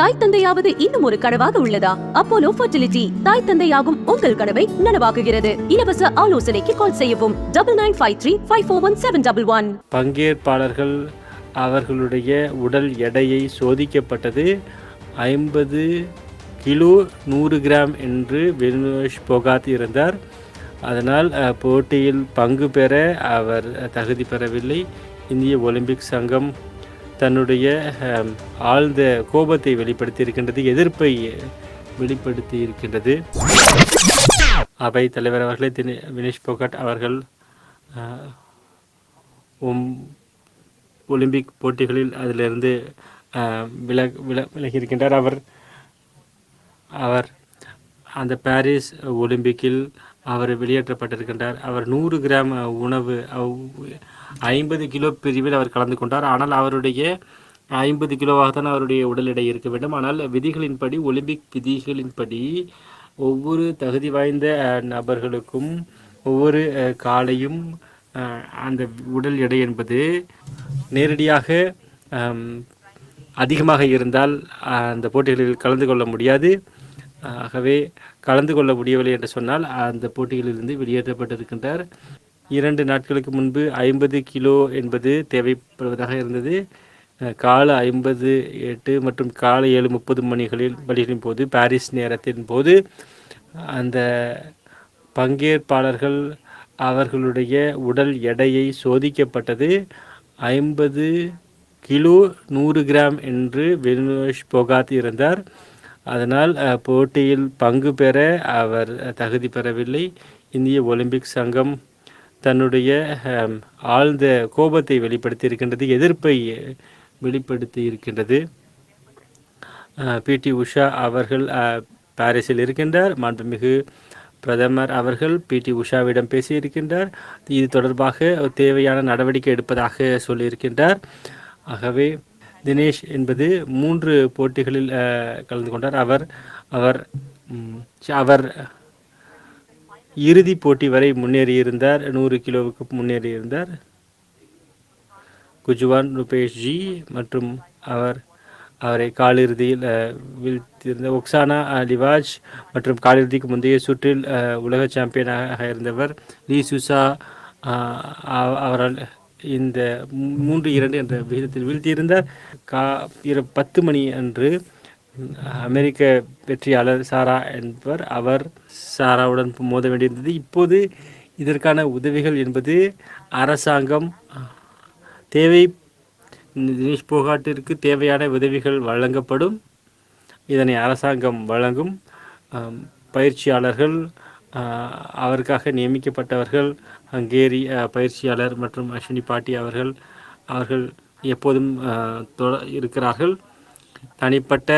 தாய் தந்தையாவது இன்னும் ஒரு கனவாக உள்ளதா? அப்போலோ ஃபர்டிலிட்டி தாய் தந்தையாகும் உங்கள் கனவை நனவாக்குகிறது. இலவச ஆலோசனைக்கு கால் செய்யவும். Double nine five three five four one seven double one பங்கேற்பாளர்கள் அவர்களுடைய உடல் எடையை சோதிக்கப்பட்டது. ஐம்பது கிலோ நூறு கிராம் என்று வினோஷ் போகாத் இருந்தார். அதனால் போட்டியில் பங்கு பெற அவர் தகுதி பெறவில்லை. இந்திய ஒலிம்பிக் சங்கம் தன்னுடைய ஆழ்ந்த கோபத்தை வெளிப்படுத்தி இருக்கின்றது எதிர்ப்பை வெளிப்படுத்தி இருக்கின்றது அவை தலைவர் அவர்களே தினே வினேஷ் போகட் அவர்கள் ஒலிம்பிக் போட்டிகளில் அதிலிருந்து வில விலக வில விலகியிருக்கின்றார். அவர் அவர் அந்த பாரிஸ் ஒலிம்பிக்கில் அவர் வெளியேற்றப்பட்டிருக்கின்றார். அவர் நூறு கிராம் உணவு ஐம்பது கிலோ பிரிவில் அவர் கலந்து கொண்டார். ஆனால் அவருடைய ஐம்பது கிலோவாக தான் அவருடைய உடல் எடை இருக்க வேண்டும். ஆனால் விதிகளின்படி ஒலிம்பிக் விதிகளின்படி ஒவ்வொரு தகுதி வாய்ந்த நபர்களுக்கும் ஒவ்வொரு காலையும் அந்த உடல் எடை என்பது நேரடியாக அதிகமாக இருந்தால் அந்த போட்டிகளில் கலந்து கொள்ள முடியாது. ஆகவே கலந்து கொள்ள முடியவில்லை என்று சொன்னால் அந்த போட்டிகளிலிருந்து வெளியேற்றப்பட்டிருக்கின்றார். இரண்டு நாட்களுக்கு முன்பு ஐம்பது கிலோ என்பது தேவைப்படுவதாக இருந்தது. காலை ஐம்பது எட்டு மற்றும் காலை ஏழு முப்பது மணிகளில் வழிகளின் போது பாரிஸ் நேரத்தின் போது அந்த பங்கேற்பாளர்கள் அவர்களுடைய உடல் எடையை சோதிக்கப்பட்டது. ஐம்பது கிலோ நூறு கிராம் என்று வினோஷ் போகாத் இருந்தார். அதனால் போட்டியில் பங்கு பெற அவர் தகுதி பெறவில்லை. இந்திய ஒலிம்பிக் சங்கம் தன்னுடைய ஆழ்ந்த கோபத்தை வெளிப்படுத்தி இருக்கின்றது எதிர்ப்பை வெளிப்படுத்தி இருக்கின்றது பிடி உஷா அவர்கள் பாரிஸில் இருக்கின்றார். மாண்புமிகு பிரதமர் அவர்கள் பிடி உஷாவிடம் பேசியிருக்கின்றார். இது தொடர்பாக தேவையான நடவடிக்கை எடுப்பதாக சொல்லியிருக்கின்றார். ஆகவே தினேஷ் என்பது மூன்று போட்டிகளில் அஹ், கலந்து கொண்டார். அவர் அவர் அவர் இறுதி போட்டி வரை முன்னேறியிருந்தார். நூறு கிலோவுக்கு முன்னேறியிருந்தார். குஜ்வான் ருபேஷ் ஜி மற்றும் அவர் அவரை காலிறுதியில் அஹ், வீழ்த்தியிருந்த ஒக்சானா அலிவாஜ் லிவாஜ் மற்றும் காலிறுதிக்கு முந்தைய சுற்றில் உலக சாம்பியனாக இருந்தவர். லீ சுசா அவ- அவரால் இந்த மூன்று இரண்டு என்ற விகிதத்தில் வீழ்த்தியிருந்தார் கா இரு பத்து மணி அன்று அமெரிக்க வெற்றியாளர் சாரா என்பவர் அவர் சாராவுடன் மோத வேண்டியிருந்தது. இப்போது இதற்கான உதவிகள் என்பது அரசாங்கம் தேவை தினேஷ் போகாட்டிற்கு தேவையான உதவிகள் வழங்கப்படும். இதனை அரசாங்கம் வழங்கும் பயிற்சியாளர்கள் அவருக்காக நியமிக்கப்பட்டவர்கள் ஹங்கேரி பயிற்சியாளர் மற்றும் அஸ்வினி பாட்டி அவர்கள் அவர்கள் எப்போதும் தொட இருக்கிறார்கள். தனிப்பட்ட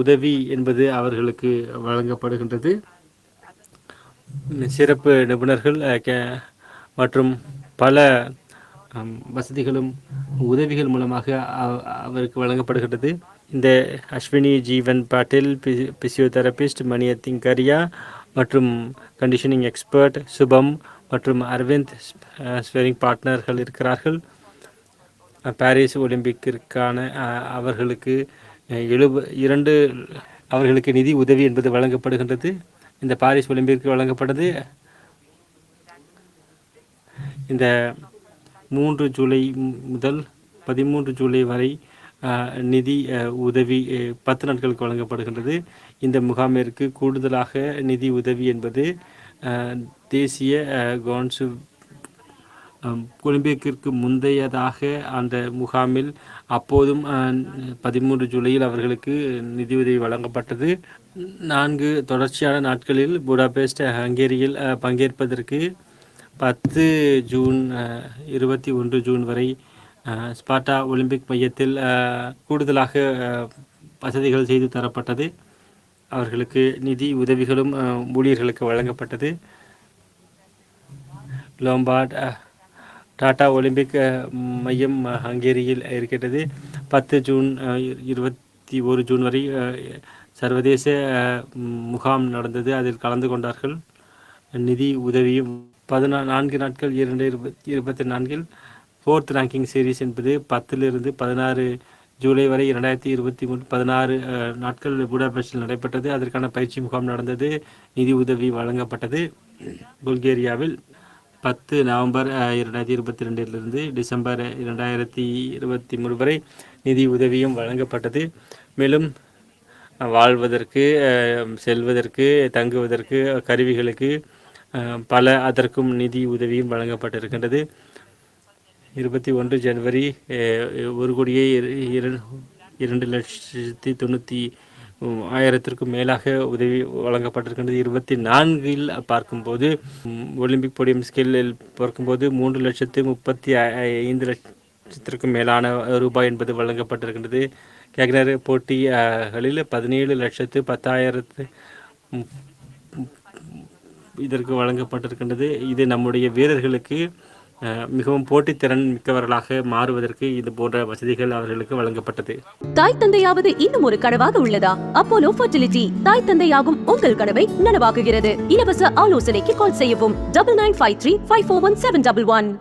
உதவி என்பது அவர்களுக்கு வழங்கப்படுகின்றது. சிறப்பு நிபுணர்கள் மற்றும் பல வசதிகளும் உதவிகள் மூலமாக அவருக்கு வழங்கப்படுகிறது இந்த அஸ்வினி ஜீவன் பாட்டில் பிசியோதெரபிஸ்ட் மணியத்தின் கரியா மற்றும் கண்டிஷனிங் எக்ஸ்பர்ட் சுபம் மற்றும் அரவிந்த் ஸ்பெரிங் பார்ட்னர்கள் இருக்கிறார்கள். Uh, பாரிஸ் ஒலிம்பிக்கிற்கான uh, அவர்களுக்கு எழுபது எழுப இரண்டு அவர்களுக்கு நிதி உதவி என்பது வழங்கப்படுகின்றது. இந்த பாரிஸ் ஒலிம்பிக்கு வழங்கப்பட்டது. இந்த மூன்று ஜூலை முதல் பதிமூன்று ஜூலை வரை நிதி உதவி பத்து நாட்களுக்கு வழங்கப்படுகின்றது. இந்த முகாமிற்கு கூடுதலாக நிதி உதவி என்பது தேசிய கவுன்சு ஒலிம்பிக்கிற்கு முந்தையதாக அந்த முகாமில் அப்போதும் பதிமூன்று ஜூலையில் அவர்களுக்கு நிதியுதவி வழங்கப்பட்டது. நான்கு தொடர்ச்சியான நாட்களில் புடாபெஸ்ட் ஹங்கேரியில் பங்கேற்பதற்கு பத்து ஜூன் இருபத்தி ஒன்று ஜூன் வரை ஸ்பாட்டா ஒலிம்பிக் மையத்தில் கூடுதலாக வசதிகள் செய்து தரப்பட்டது. அவர்களுக்கு நிதி உதவிகளும் ஊழியர்களுக்கு வழங்கப்பட்டது. லோம்பார்ட் டாடா ஒலிம்பிக் மையம் ஹங்கேரியில் இருக்கின்றது. பத்து ஜூன் இருபத்தி ஒரு ஜூன் வரை சர்வதேச முகாம் நடந்தது. அதில் கலந்து கொண்டார்கள். நிதி உதவியும் பதினா நான்கு நாட்கள் இரண்டு இருபத்தி இருபத்தி நான்கில் ஃபோர்த் ரேங்கிங் சீரீஸ் என்பது பத்திலிருந்து பதினாறு ஜூலை வரை இரண்டாயிரத்தி இருபத்தி மூணு பதினாறு நாட்கள் புடாபெஸ்டில் நடைபெற்றது. அதற்கான பயிற்சி முகாம் நடந்தது. நிதி உதவி வழங்கப்பட்டது. புல்கேரியாவில் பத்து நவம்பர் இரண்டாயிரத்தி இருபத்தி ரெண்டிலிருந்து டிசம்பர் இரண்டாயிரத்தி இருபத்தி மூணு வரை நிதி உதவியும் வழங்கப்பட்டது. மேலும் வாழ்வதற்கு செல்வதற்கு தங்குவதற்கு கருவிகளுக்கு பல அதற்கும் நிதி உதவியும் வழங்கப்பட்டிருக்கின்றது. இருபத்தி ஒன்று ஜனவரி ஒரு கோடியே இரண்டு லட்சத்தி தொண்ணூற்றி ஆயிரத்திற்கும் மேலாக உதவி வழங்கப்பட்டிருக்கின்றது. இருபத்தி நான்கில் பார்க்கும்போது ஒலிம்பிக் போடியம் ஸ்கேலில் பார்க்கும்போது மூன்று லட்சத்து முப்பத்தி ஐந்து லட்சத்திற்கும் மேலான ரூபாய் என்பது வழங்கப்பட்டிருக்கின்றது. கேக்னர் போட்டிகளில் பதினேழு லட்சத்து பத்தாயிரத்து இதற்கு வழங்கப்பட்டிருக்கின்றது. இது நம்முடைய வீரர்களுக்கு மிகவும் போட்டித்திறன் மிக்கவர்களாக மாறுவதற்கு இது போன்ற வசதிகள் அவர்களுக்கு வழங்கப்பட்டது. தாய் தந்தையாவது இன்னும் ஒரு கனவாக உள்ளதா? அப்போலோ ஃபர்டிலிட்டி தாய் தந்தையாகும் உங்கள் கனவை நனவாக்குகிறது. இலவச ஆலோசனைக்கு கால் செய்யவும். Double nine five three five four one seven double one.